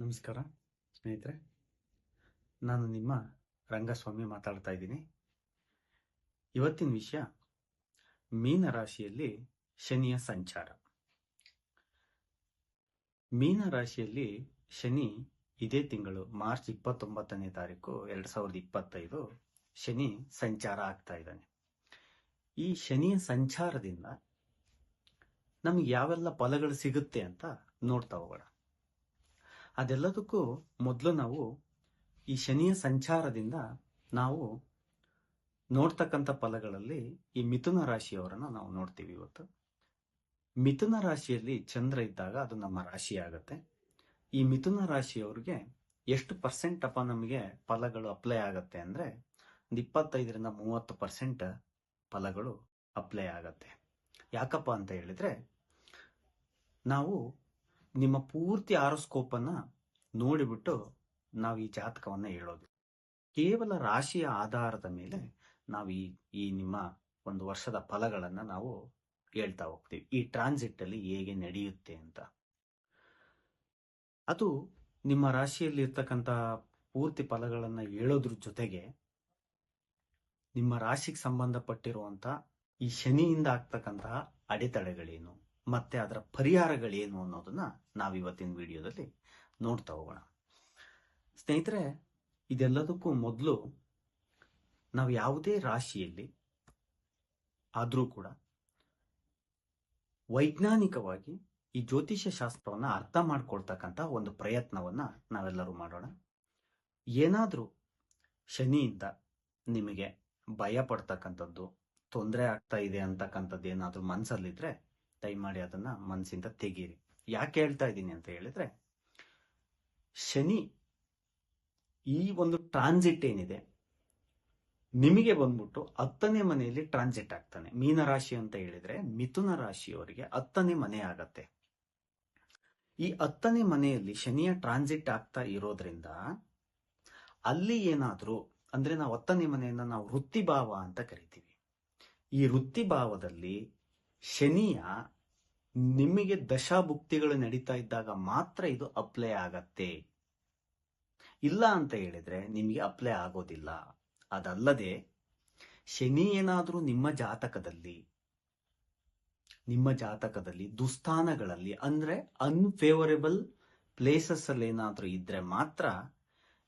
ನಮಸ್ಕಾರ, ಸ್ನೇಹಿತರೆ. ನಾನು ನಿಮ್ಮ ರಂಗಸ್ವಾಮಿ ಮಾತಾಡ್ತಾ ಇದ್ದೀನಿ. ಇವತ್ತಿನ ವಿಷಯ ಮೀನ ರಾಶಿಯಲ್ಲಿ ಶನಿಯ ಸಂಚಾರ. ಮೀನ ರಾಶಿಯಲ್ಲಿ ಶನಿ ಇದೇ ತಿಂಗಳು, ಮಾರ್ಚ್ ಇಪ್ಪತ್ತೊಂಬತ್ತನೇ ತಾರೀಕು, ಎರಡ್ ಸಾವಿರದ ಇಪ್ಪತ್ತೈದು, ಶನಿ ಸಂಚಾರ ಆಗ್ತಾ ಇದ್ದಾನೆ. ಈ ಶನಿಯ ಸಂಚಾರದಿಂದ ನಮ್ಗೆ ಯಾವೆಲ್ಲ ಫಲಗಳು ಸಿಗುತ್ತೆ ಅಂತ ನೋಡ್ತಾ ಹೋಗೋಣ. ಅದೆಲ್ಲದಕ್ಕೂ ಮೊದಲು ನಾವು ಈ ಶನಿಯ ಸಂಚಾರದಿಂದ ನಾವು ನೋಡ್ತಕ್ಕಂಥ ಫಲಗಳಲ್ಲಿ ಈ ಮಿಥುನ ರಾಶಿಯವರನ್ನ ನಾವು ನೋಡ್ತೀವಿ ಇವತ್ತು. ಮಿಥುನ ರಾಶಿಯಲ್ಲಿ ಚಂದ್ರ ಇದ್ದಾಗ ಅದು ನಮ್ಮ ರಾಶಿ ಆಗತ್ತೆ. ಈ ಮಿಥುನ ರಾಶಿಯವ್ರಿಗೆ ಎಷ್ಟು ಪರ್ಸೆಂಟ್ ಅಪ್ಪ ನಮಗೆ ಫಲಗಳು ಅಪ್ಲೈ ಆಗತ್ತೆ ಅಂದ್ರೆ ಒಂದು ಇಪ್ಪತ್ತೈದರಿಂದ ಮೂವತ್ತು ಪರ್ಸೆಂಟ್ ಫಲಗಳು ಅಪ್ಲೈ ಆಗತ್ತೆ. ಯಾಕಪ್ಪ ಅಂತ ಹೇಳಿದ್ರೆ ನಾವು ನಿಮ್ಮ ಪೂರ್ತಿ ಆರೋಸ್ಕೋಪ್ ಅನ್ನ ನೋಡಿಬಿಟ್ಟು ನಾವು ಈ ಜಾತಕವನ್ನ ಹೇಳೋದು. ಕೇವಲ ರಾಶಿಯ ಆಧಾರದ ಮೇಲೆ ನಾವು ಈ ಈ ನಿಮ್ಮ ಒಂದು ವರ್ಷದ ಫಲಗಳನ್ನ ನಾವು ಹೇಳ್ತಾ ಹೋಗ್ತೀವಿ. ಈ ಟ್ರಾನ್ಸಿಟ್ ಅಲ್ಲಿ ಹೇಗೆ ನಡೆಯುತ್ತೆ ಅಂತ. ಅದು ನಿಮ್ಮ ರಾಶಿಯಲ್ಲಿ ಇರ್ತಕ್ಕಂಥ ಪೂರ್ತಿ ಫಲಗಳನ್ನ ಹೇಳೋದ್ರ ಜೊತೆಗೆ ನಿಮ್ಮ ರಾಶಿಗೆ ಸಂಬಂಧಪಟ್ಟಿರುವಂತ ಈ ಶನಿಯಿಂದ ಆಗ್ತಕ್ಕಂತಹ ಅಡೆತಡೆಗಳೇನು? ಮತ್ತೆ ಅದರ ಪರಿಹಾರಗಳೇನು ಅನ್ನೋದನ್ನ ನಾವು ಇವತ್ತಿನ ವಿಡಿಯೋದಲ್ಲಿ ನೋಡ್ತಾ ಹೋಗೋಣ. ಸ್ನೇಹಿತರೆ, ಇದೆಲ್ಲದಕ್ಕೂ ಮೊದಲು ನಾವು ಯಾವುದೇ ರಾಶಿಯಲ್ಲಿ ಆದರೂ ಕೂಡ ವೈಜ್ಞಾನಿಕವಾಗಿ ಈ ಜ್ಯೋತಿಷ್ಯ ಶಾಸ್ತ್ರವನ್ನು ಅರ್ಥ ಮಾಡ್ಕೊಳ್ತಕ್ಕಂಥ ಒಂದು ಪ್ರಯತ್ನವನ್ನು ನಾವೆಲ್ಲರೂ ಮಾಡೋಣ. ಏನಾದರೂ ಶನಿಯಿಂದ ನಿಮಗೆ ಭಯ ಪಡ್ತಕ್ಕಂಥದ್ದು, ತೊಂದರೆ ಆಗ್ತಾ ಇದೆ ಅಂತಕ್ಕಂಥದ್ದು ಏನಾದರೂ ಮನ್ಸಲ್ಲಿದ್ರೆ ದಯಮಾಡಿ ಅದನ್ನ ಮನಸ್ಸಿಂದ ತೆಗೀರಿ. ಯಾಕೆ ಹೇಳ್ತಾ ಇದ್ದೀನಿ ಅಂತ ಹೇಳಿದ್ರೆ, ಶನಿ ಈ ಒಂದು ಟ್ರಾನ್ಸಿಟ್ ಏನಿದೆ, ನಿಮಗೆ ಬಂದ್ಬಿಟ್ಟು ಹತ್ತನೇ ಮನೆಯಲ್ಲಿ ಟ್ರಾನ್ಸಿಟ್ ಆಗ್ತಾನೆ. ಮೀನ ರಾಶಿ ಅಂತ ಹೇಳಿದ್ರೆ ಮಿಥುನ ರಾಶಿಯವರಿಗೆ ಹತ್ತನೇ ಮನೆ ಆಗತ್ತೆ. ಈ ಹತ್ತನೇ ಮನೆಯಲ್ಲಿ ಶನಿಯ ಟ್ರಾನ್ಸಿಟ್ ಆಗ್ತಾ ಇರೋದ್ರಿಂದ ಅಲ್ಲಿ ಏನಾದ್ರೂ, ಅಂದ್ರೆ ನಾವು ಹತ್ತನೇ ಮನೆಯನ್ನ ನಾವು ವೃತ್ತಿಭಾವ ಅಂತ ಕರಿತೀವಿ. ಈ ವೃತ್ತಿ ಭಾವದಲ್ಲಿ ಶನಿಯ ನಿಮಗೆ ದಶಾಭುಕ್ತಿಗಳು ನಡೀತಾ ಇದ್ದಾಗ ಮಾತ್ರ ಇದು ಅಪ್ಲೈ ಆಗತ್ತೆ. ಇಲ್ಲ ಅಂತ ಹೇಳಿದ್ರೆ ನಿಮಗೆ ಅಪ್ಲೈ ಆಗೋದಿಲ್ಲ. ಅದಲ್ಲದೆ, ಶನಿ ಏನಾದರೂ ನಿಮ್ಮ ಜಾತಕದಲ್ಲಿ ನಿಮ್ಮ ಜಾತಕದಲ್ಲಿ, ದುಸ್ಥಾನಗಳಲ್ಲಿ, ಅಂದ್ರೆ ಅನ್ಫೇವರೇಬಲ್ ಪ್ಲೇಸಸ್ ಅಲ್ಲಿ ಏನಾದರೂ ಇದ್ರೆ ಮಾತ್ರ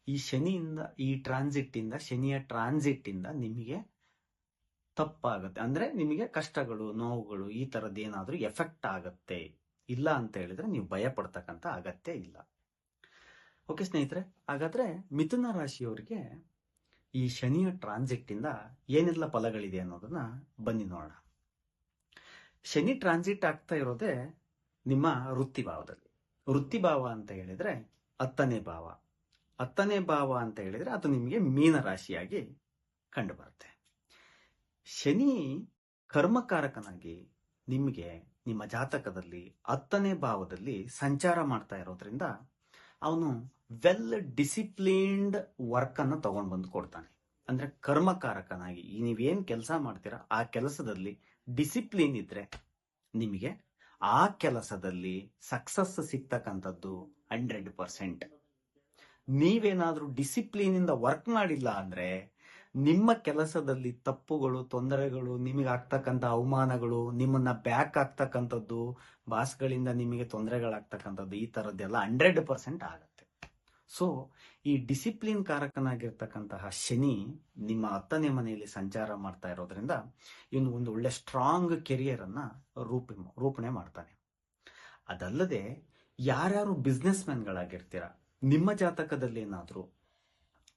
ಈ ಶನಿಯಿಂದ, ಈ ಟ್ರಾನ್ಸಿಟ್ ಇಂದ, ಶನಿಯ ಟ್ರಾನ್ಸಿಟ್ ಇಂದ ನಿಮಗೆ ತಪ್ಪಾಗುತ್ತೆ. ಅಂದ್ರೆ ನಿಮಗೆ ಕಷ್ಟಗಳು, ನೋವುಗಳು ಈ ತರದ ಏನಾದ್ರೂ ಎಫೆಕ್ಟ್ ಆಗತ್ತೆ. ಇಲ್ಲ ಅಂತ ಹೇಳಿದ್ರೆ ನೀವು ಭಯ ಪಡ್ತಕ್ಕಂತ ಅಗತ್ಯ ಇಲ್ಲ. ಓಕೆ ಸ್ನೇಹಿತರೆ, ಹಾಗಾದ್ರೆ ಮಿಥುನ ರಾಶಿಯವರಿಗೆ ಈ ಶನಿಯ ಟ್ರಾನ್ಸಿಟ್ ಇಂದ ಏನೆಲ್ಲ ಫಲಗಳಿದೆ ಅನ್ನೋದನ್ನ ಬನ್ನಿ ನೋಡೋಣ. ಶನಿ ಟ್ರಾನ್ಸಿಟ್ ಆಗ್ತಾ ಇರೋದೇ ನಿಮ್ಮ ವೃತ್ತಿಭಾವದಲ್ಲಿ. ವೃತ್ತಿಭಾವ ವೃತ್ತಿ ಭಾವ ಅಂತ ಹೇಳಿದ್ರೆ ಹತ್ತನೇ ಭಾವ. ಹತ್ತನೇ ಭಾವ ಅಂತ ಹೇಳಿದ್ರೆ ಅದು ನಿಮಗೆ ಮೀನ ರಾಶಿಯಾಗಿ ಕಂಡು ಬರುತ್ತೆ ಶನಿ ಕರ್ಮಕಾರಕನಾಗಿ ನಿಮಗೆ ನಿಮ್ಮ ಜಾತಕದಲ್ಲಿ ಹತ್ತನೇ ಭಾವದಲ್ಲಿ ಸಂಚಾರ ಮಾಡ್ತಾ ಇರೋದ್ರಿಂದ ಅವನು ವೆಲ್ ಡಿಸಿಪ್ಲಿನ್ಡ್ ವರ್ಕ್ ಅನ್ನು ತಗೊಂಡ್ ಬಂದು ಕೊಡ್ತಾನೆ. ಅಂದ್ರೆ ಕರ್ಮಕಾರಕನಾಗಿ ನೀವೇನ್ ಕೆಲಸ ಮಾಡ್ತೀರಾ, ಆ ಕೆಲಸದಲ್ಲಿ ಡಿಸಿಪ್ಲಿನ್ ಇದ್ರೆ ನಿಮಗೆ ಆ ಕೆಲಸದಲ್ಲಿ ಸಕ್ಸಸ್ ಸಿಗ್ತಕ್ಕಂಥದ್ದು ಹಂಡ್ರೆಡ್ ಪರ್ಸೆಂಟ್ ನೀವೇನಾದ್ರೂ ಡಿಸಿಪ್ಲಿನ್ ಇಂದ ವರ್ಕ್ ಮಾಡಿಲ್ಲ ಅಂದ್ರೆ ನಿಮ್ಮ ಕೆಲಸದಲ್ಲಿ ತಪ್ಪುಗಳು, ತೊಂದರೆಗಳು, ನಿಮಗೆ ಆಗ್ತಕ್ಕಂಥ ಅವಮಾನಗಳು, ನಿಮ್ಮನ್ನ ಬ್ಯಾಕ್ ಆಗ್ತಕ್ಕಂಥದ್ದು ಬಾಸ್ಗಳಿಂದ ನಿಮಗೆ ತೊಂದರೆಗಳಾಗ್ತಕ್ಕಂಥದ್ದು, ಈ ತರದ್ದೆಲ್ಲ ಹಂಡ್ರೆಡ್ ಪರ್ಸೆಂಟ್ ಆಗುತ್ತೆ. ಸೊ ಈ ಡಿಸಿಪ್ಲಿನ್ ಕಾರಕನಾಗಿರ್ತಕ್ಕಂತಹ ಶನಿ ನಿಮ್ಮ ಹತ್ತನೇ ಮನೆಯಲ್ಲಿ ಸಂಚಾರ ಮಾಡ್ತಾ ಇರೋದ್ರಿಂದ ಇವನು ಒಂದು ಒಳ್ಳೆ ಸ್ಟ್ರಾಂಗ್ ಕೆರಿಯರ್ ಅನ್ನ ರೂಪ, ರೂಪಣೆ ಮಾಡ್ತಾನೆ. ಅದಲ್ಲದೆ ಯಾರ್ಯಾರು ಬಿಸ್ನೆಸ್ ಮ್ಯಾನ್ಗಳಾಗಿರ್ತೀರ ನಿಮ್ಮ ಜಾತಕದಲ್ಲಿ ಏನಾದರೂ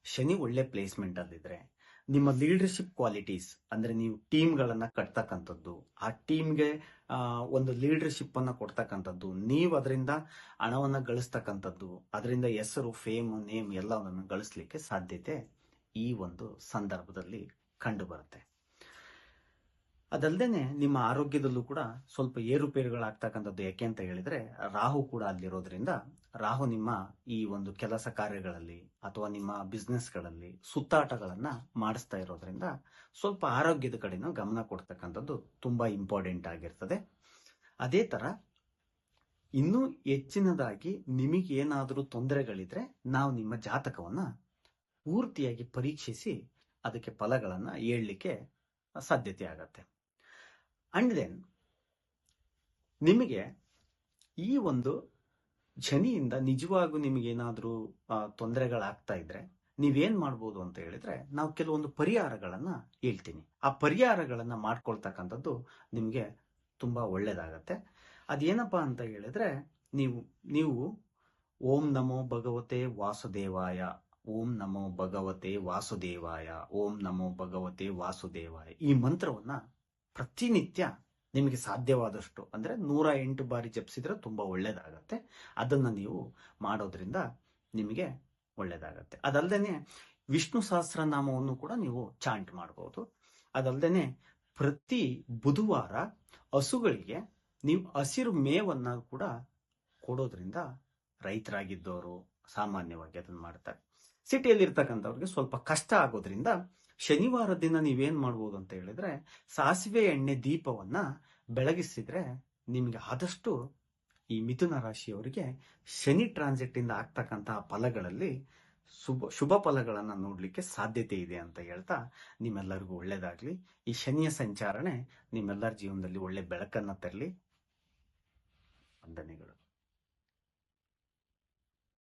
ಶನಿ ಒಳ್ಳೆ ಪ್ಲೇಸ್ಮೆಂಟ್ ಅಲ್ಲಿದ್ರೆ ನಿಮ್ಮ ಲೀಡರ್ಶಿಪ್ ಕ್ವಾಲಿಟೀಸ್ ಅಂದ್ರೆ ನೀವು ಟೀಮ್ ಗಳನ್ನ ಕಟ್ತಕ್ಕಂಥದ್ದು, ಆ ಟೀಮ್ಗೆ ಒಂದು ಲೀಡರ್ಶಿಪ್ ಅನ್ನ ಕೊಡ್ತಕ್ಕಂಥದ್ದು, ನೀವು ಅದರಿಂದ ಹಣವನ್ನ ಗಳಿಸ್ತಕ್ಕಂಥದ್ದು, ಅದರಿಂದ ಹೆಸರು ಫೇಮ್ ನೇಮ್ ಎಲ್ಲವನ್ನು ಗಳಿಸ್ಲಿಕ್ಕೆ ಸಾಧ್ಯತೆ ಈ ಒಂದು ಸಂದರ್ಭದಲ್ಲಿ ಕಂಡು ಬರುತ್ತೆ. ಅದಲ್ದೇನೆ ನಿಮ್ಮ ಆರೋಗ್ಯದಲ್ಲೂ ಕೂಡ ಸ್ವಲ್ಪ ಏರುಪೇರುಗಳಾಗ್ತಕ್ಕಂಥದ್ದು ಯಾಕೆ ಅಂತ ಹೇಳಿದ್ರೆ, ರಾಹು ಕೂಡ ಅಲ್ಲಿರೋದ್ರಿಂದ ರಾಹು ನಿಮ್ಮ ಈ ಒಂದು ಕೆಲಸ ಕಾರ್ಯಗಳಲ್ಲಿ ಅಥವಾ ನಿಮ್ಮ ಬಿಸ್ನೆಸ್ಗಳಲ್ಲಿ ಸುತ್ತಾಟಗಳನ್ನ ಮಾಡಿಸ್ತಾ ಇರೋದ್ರಿಂದ ಸ್ವಲ್ಪ ಆರೋಗ್ಯದ ಕಡೆನೂ ಗಮನ ಕೊಡ್ತಕ್ಕಂಥದ್ದು ತುಂಬಾ ಇಂಪಾರ್ಟೆಂಟ್ ಆಗಿರ್ತದೆ. ಅದೇ ತರ ಇನ್ನೂ ಹೆಚ್ಚಿನದಾಗಿ ನಿಮಗೆ ಏನಾದರೂ ತೊಂದರೆಗಳಿದ್ರೆ ನಾವು ನಿಮ್ಮ ಜಾತಕವನ್ನ ಪೂರ್ತಿಯಾಗಿ ಪರೀಕ್ಷಿಸಿ ಅದಕ್ಕೆ ಫಲಗಳನ್ನ ಹೇಳಲಿಕ್ಕೆ ಸಾಧ್ಯತೆ ಆಗತ್ತೆ. ಅಂಡ್ ದೆನ್ ನಿಮಗೆ ಈ ಒಂದು ಶನಿಯಿಂದ ನಿಜವಾಗೂ ನಿಮಗೇನಾದರೂ ತೊಂದರೆಗಳಾಗ್ತಾ ಇದ್ರೆ ನೀವೇನ್ ಮಾಡ್ಬೋದು ಅಂತ ಹೇಳಿದ್ರೆ ನಾವು ಕೆಲವೊಂದು ಪರಿಹಾರಗಳನ್ನ ಹೇಳ್ತೀನಿ. ಆ ಪರಿಹಾರಗಳನ್ನ ಮಾಡ್ಕೊಳ್ತಕ್ಕಂಥದ್ದು ನಿಮಗೆ ತುಂಬಾ ಒಳ್ಳೇದಾಗತ್ತೆ. ಅದೇನಪ್ಪ ಅಂತ ಹೇಳಿದ್ರೆ ನೀವು ನೀವು ಓಂ ನಮೋ ಭಗವತೆ ವಾಸುದೇವಾಯ, ಓಂ ನಮೋ ಭಗವತೆ ವಾಸುದೇವಾಯ, ಓಂ ನಮೋ ಭಗವತೆ ವಾಸುದೇವಾಯ ಈ ಮಂತ್ರವನ್ನ ಪ್ರತಿನಿತ್ಯ ನಿಮಗೆ ಸಾಧ್ಯವಾದಷ್ಟು, ಅಂದರೆ ನೂರ ಎಂಟು ಬಾರಿ ಜಪಿಸಿದ್ರೆ ತುಂಬ ಒಳ್ಳೆಯದಾಗತ್ತೆ ಅದನ್ನು ನೀವು ಮಾಡೋದ್ರಿಂದ ನಿಮಗೆ ಒಳ್ಳೆಯದಾಗತ್ತೆ ಅದಲ್ಲದೆ ವಿಷ್ಣು ಸಹಸ್ರನಾಮವನ್ನು ಕೂಡ ನೀವು ಚಾಂಟ್ ಮಾಡಬಹುದು ಅದಲ್ಲದೆ ಪ್ರತಿ ಬುಧವಾರ ಹಸುಗಳಿಗೆ ನೀವು ಹಸಿರು ಮೇವನ್ನು ಕೂಡ ಕೊಡೋದ್ರಿಂದ ರೈತರಾಗಿದ್ದವರು ಸಾಮಾನ್ಯವಾಗಿ ಅದನ್ನು ಮಾಡ್ತಾರೆ. ಸಿಟಿಯಲ್ಲಿ ಇರ್ತಕ್ಕಂಥವ್ರಿಗೆ ಸ್ವಲ್ಪ ಕಷ್ಟ ಆಗೋದ್ರಿಂದ ಶನಿವಾರ ದಿನ ನೀವೇನ್ ಮಾಡ್ಬೋದು ಅಂತ ಹೇಳಿದ್ರೆ, ಸಾಸಿವೆ ಎಣ್ಣೆ ದೀಪವನ್ನ ಬೆಳಗಿಸಿದ್ರೆ ನಿಮಗೆ ಆದಷ್ಟು ಈ ಮಿಥುನ ರಾಶಿಯವರಿಗೆ ಶನಿ ಟ್ರಾನ್ಸಿಟ್ ಇಂದ ಆಗ್ತಕ್ಕಂತಹ ಫಲಗಳಲ್ಲಿ ಶುಭ ಶುಭ ಫಲಗಳನ್ನ ನೋಡ್ಲಿಕ್ಕೆ ಸಾಧ್ಯತೆ ಇದೆ ಅಂತ ಹೇಳ್ತಾ ನಿಮ್ಮೆಲ್ಲರಿಗೂ ಒಳ್ಳೇದಾಗ್ಲಿ. ಈ ಶನಿಯ ಸಂಚಾರಣೆ ನಿಮ್ಮೆಲ್ಲರ ಜೀವನದಲ್ಲಿ ಒಳ್ಳೆ ಬೆಳಕನ್ನ ತರಲಿ. ವಂದನೆಗಳು.